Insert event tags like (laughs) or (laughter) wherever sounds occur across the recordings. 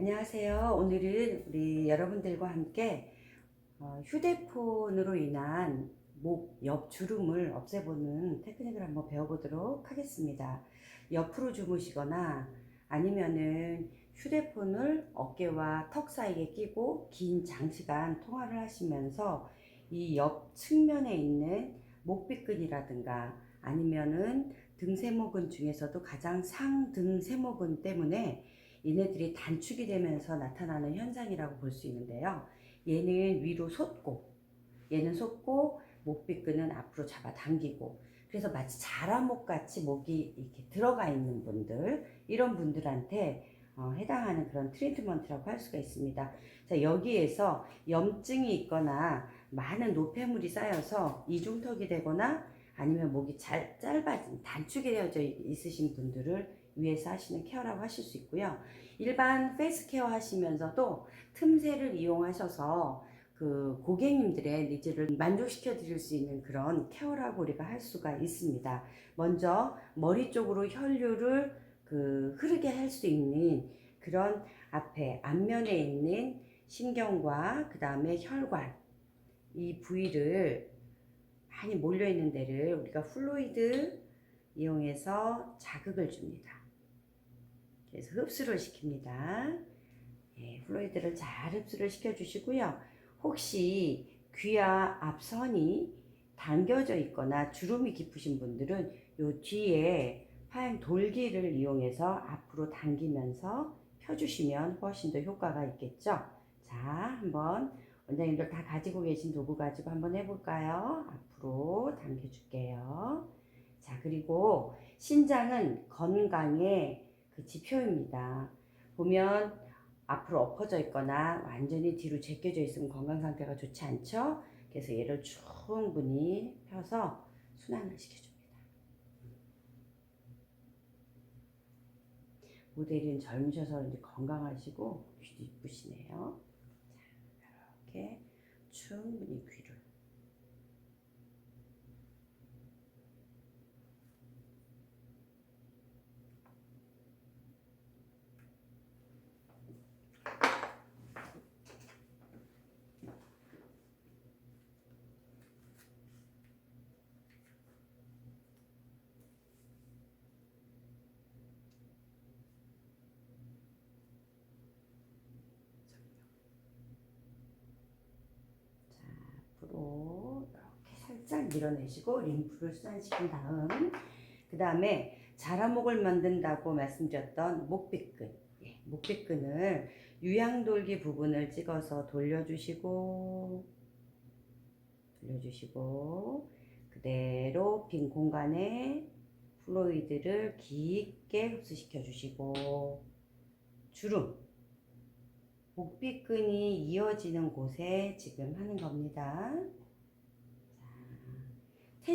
안녕하세요. 오늘은 우리 여러분들과 함께 어, 휴대폰으로 인한 목 옆 주름을 없애보는 테크닉을 한번 배워보도록 하겠습니다. 옆으로 주무시거나 아니면은 휴대폰을 어깨와 턱 사이에 끼고 긴 장시간 통화를 하시면서 이 옆 측면에 있는 목비근이라든가 아니면은 등세모근 중에서도 가장 상등세모근 때문에 얘네들이 단축이 되면서 나타나는 현상이라고 볼 수 있는데요. 얘는 위로 솟고, 얘는 솟고, 목비근은 앞으로 잡아 당기고, 그래서 마치 자라목 같이 목이 이렇게 들어가 있는 분들, 이런 분들한테 어, 해당하는 그런 트리트먼트라고 할 수가 있습니다. 자, 여기에서 염증이 있거나 많은 노폐물이 쌓여서 이중턱이 되거나 아니면 목이 잘 짧아진 단축이 되어져 있으신 분들을 위해서 하시는 케어라고 하실 수 있고요. 일반 페이스 케어 하시면서도 틈새를 이용하셔서 그 고객님들의 니즈를 만족시켜 드릴 수 있는 그런 케어라고 우리가 할 수가 있습니다. 먼저 머리 쪽으로 혈류를 그 흐르게 할 수 있는 그런 앞에 앞면에 있는 신경과 그 다음에 혈관 이 부위를 많이 몰려 있는 데를 우리가 플루이드 이용해서 자극을 줍니다. 그래서 흡수를 시킵니다. 예, 플루이드를 잘 흡수를 시켜주시고요. 혹시 귀와 앞선이 당겨져 있거나 주름이 깊으신 분들은 요 뒤에 파양 돌기를 이용해서 앞으로 당기면서 펴주시면 훨씬 더 효과가 있겠죠. 자, 한번 원장님들 다 가지고 계신 도구 가지고 한번 해볼까요? 앞으로 당겨줄게요. 자, 그리고 신장은 건강의 그 지표입니다. 보면 앞으로 엎어져 있거나 완전히 뒤로 제껴져 있으면 건강 상태가 좋지 않죠? 그래서 얘를 충분히 펴서 순환을 시켜줍니다. 모델은 젊으셔서 이제 건강하시고 귀도 이쁘시네요. 자, 이렇게 충분히 귀를 앞으로 이렇게 밀어내시고 림프를 순환시킨 다음 그 다음에 자라목을 만든다고 말씀드렸던 목비근 예, 목비근을 유양돌기 부분을 찍어서 돌려주시고 돌려주시고 그대로 빈 공간에 플로이드를 깊게 흡수시켜 주시고 주름 목비근이 이어지는 곳에 지금 하는 겁니다.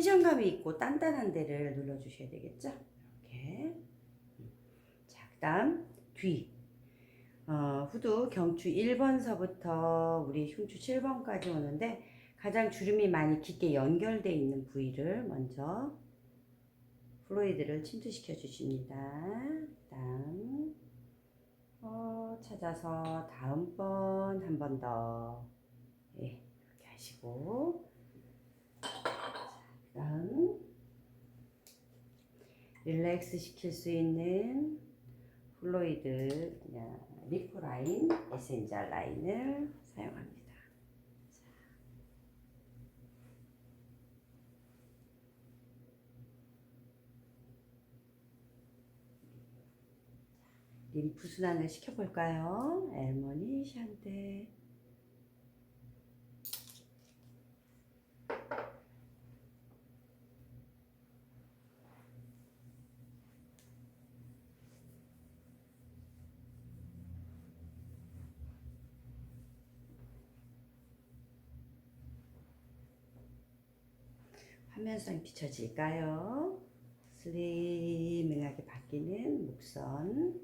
자, 텐션감이 있고 단단한 데를 눌러주셔야 되겠죠? 이렇게. 자, 그 다음 뒤. 어, 후두 경추 1번서부터 우리 흉추 7번까지 오는데 가장 주름이 많이 깊게 연결되어 있는 부위를 먼저 플로이드를 침투시켜 주십니다. 그 다음 어, 찾아서 다음번 한 번 더. 예, 이렇게 하시고. 자, 그 다음. 릴렉스 시킬 수 있는 플로이드, 그냥 리프 라인, 에센셜 라인을 사용합니다. 림프 순환을 시켜볼까요? 엘머니 샨테 화면상 비춰질까요? 슬리밍하게 바뀌는 목선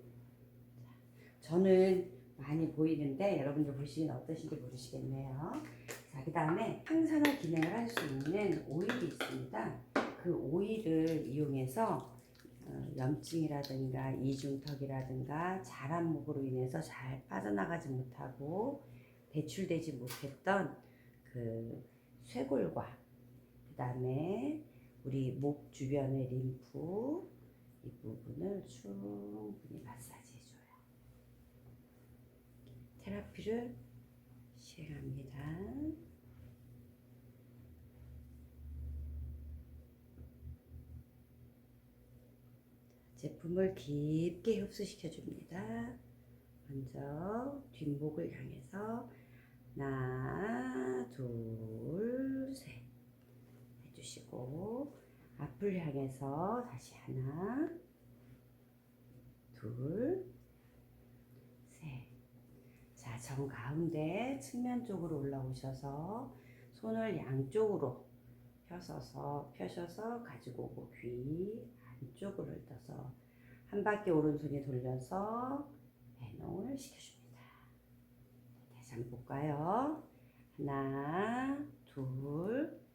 저는 많이 보이는데 여러분들 보시기는 어떠신지 모르시겠네요. 자, 그 다음에 항산화 기능을 할 수 있는 오일이 있습니다. 그 오일을 이용해서 어, 염증이라든가 이중턱이라든가 자란목으로 인해서 잘 빠져나가지 못하고 배출되지 못했던 그 쇄골과 그 다음에 우리 목 주변의 림프 이 부분을 충분히 마사지 해줘요. 테라피를 시행합니다. 제품을 깊게 흡수시켜 줍니다. 먼저 뒷목을 향해서 하나, 둘, 셋해 주시고 앞을 향해서 다시 하나, 둘, 셋. 자, 정 가운데 측면 쪽으로 올라오셔서 손을 양쪽으로 펴서서 펴셔서 가지고 오고 귀 안쪽으로 떠서 한 바퀴 오른손이 돌려서 배농을 시켜줍니다. 다시 한번 볼까요? 하나, 둘, 셋.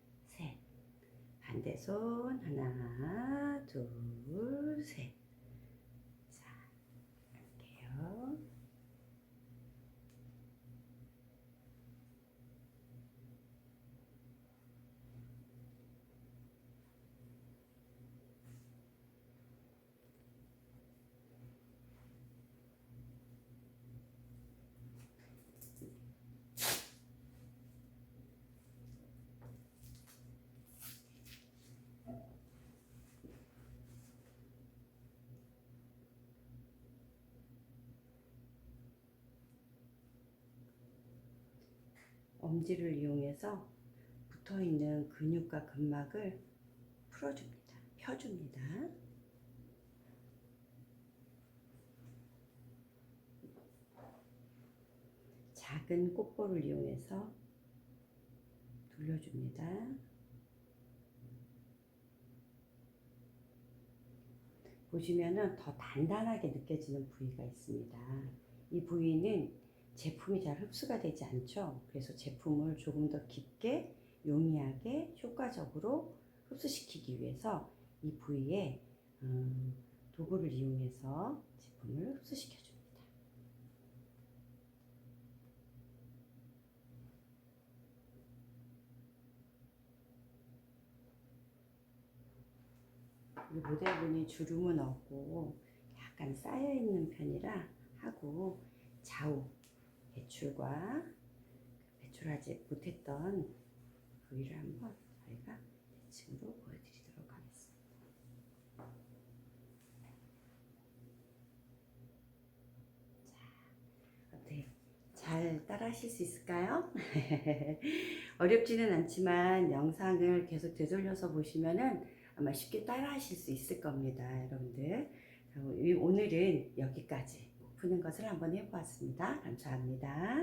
반대손 하나, 둘, 셋. 자, 갈게요. 엄지를 이용해서 붙어 있는 근육과 근막을 풀어줍니다. 펴줍니다. 작은 꽃볼을 이용해서 돌려줍니다. 보시면은 더 단단하게 느껴지는 부위가 있습니다. 이 부위는 제품이 잘 흡수가 되지 않죠. 그래서 제품을 조금 더 깊게 용이하게 효과적으로 흡수시키기 위해서 이 부위에 음, 도구를 이용해서 제품을 흡수시켜 줍니다. 이 모델분이 주름은 없고 약간 쌓여 있는 편이라 하고 좌우 배출과 배출하지 못했던 부위를 한번 저희가 대칭으로 보여드리도록 하겠습니다. 자, 어때? 잘 따라 하실 수 있을까요? (laughs) 어렵지는 않지만 영상을 계속 되돌려서 보시면은 아마 쉽게 따라 하실 수 있을 겁니다, 여러분들. 자, 오늘은 여기까지 푸는 것을 한번 해보았습니다. 감사합니다.